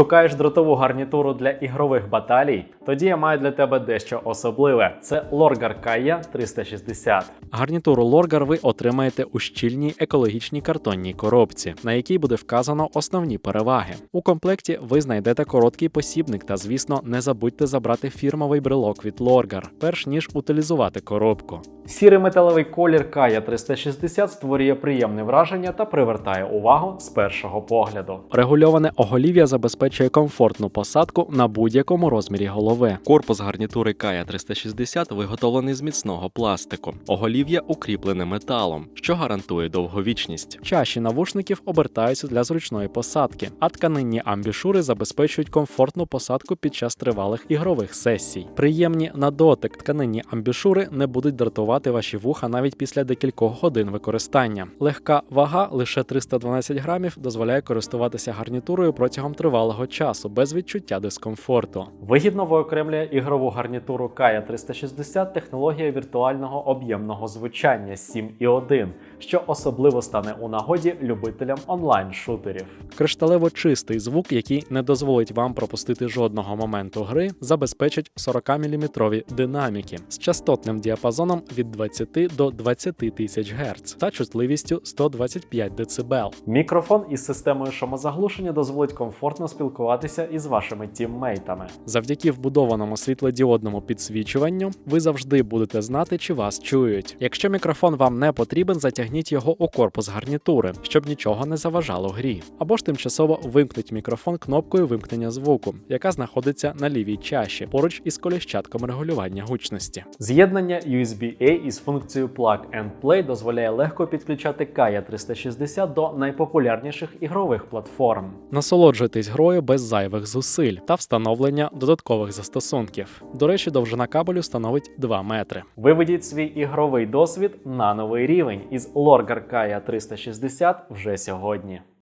Шукаєш дротову гарнітуру для ігрових баталій? Тоді я маю для тебе дещо особливе. Це Lorgar Kaya 360. Гарнітуру Lorgar ви отримаєте у щільній екологічній картонній коробці, на якій буде вказано основні переваги. У комплекті ви знайдете короткий посібник та, звісно, не забудьте забрати фірмовий брелок від Lorgar, перш ніж утилізувати коробку. Сірий металевий колір Kaya 360 створює приємне враження та привертає увагу з першого погляду. Регульоване оголів'я забезпечує комфортну посадку на будь-якому розмірі голови. Корпус гарнітури Kaya 360 виготовлений з міцного пластику. Оголів'я укріплене металом, що гарантує довговічність. Чаші навушників обертаються для зручної посадки, а тканинні амбішури забезпечують комфортну посадку під час тривалих ігрових сесій. Приємні на дотик тканинні амбішури не будуть дратувати ваші вуха навіть після декількох годин використання. Легка вага лише 312 грамів дозволяє користуватися гарнітурою протягом тривалого часу без відчуття дискомфорту. Вигідно виокремлює ігрову гарнітуру Kaya 360 технологія віртуального об'ємного звучання 7.1, що особливо стане у нагоді любителям онлайн-шутерів. Кришталево чистий звук, який не дозволить вам пропустити жодного моменту гри, забезпечить 40-мм динаміки з частотним діапазоном від 20 до 20 тисяч Гц та чутливістю 125 дБ. Мікрофон із системою шумозаглушення дозволить комфортно спілкуватися із вашими тіммейтами. Завдяки вбудованому світлодіодному підсвічуванню ви завжди будете знати, чи вас чують. Якщо мікрофон вам не потрібен, затягніть його у корпус гарнітури, щоб нічого не заважало грі. Або ж тимчасово вимкніть мікрофон кнопкою вимкнення звуку, яка знаходиться на лівій чаші, поруч із коліщатком регулювання гучності. З'єднання USB-A із функцією Plug and Play дозволяє легко підключати Kaya 360 до найпопулярніших ігрових платформ. Насолоджуйтесь грою без зайвих зусиль та встановлення додаткових застосунків. До речі, довжина кабелю становить 2 метри. Виведіть свій ігровий досвід на новий рівень із Lorgar Kaya 360 вже сьогодні.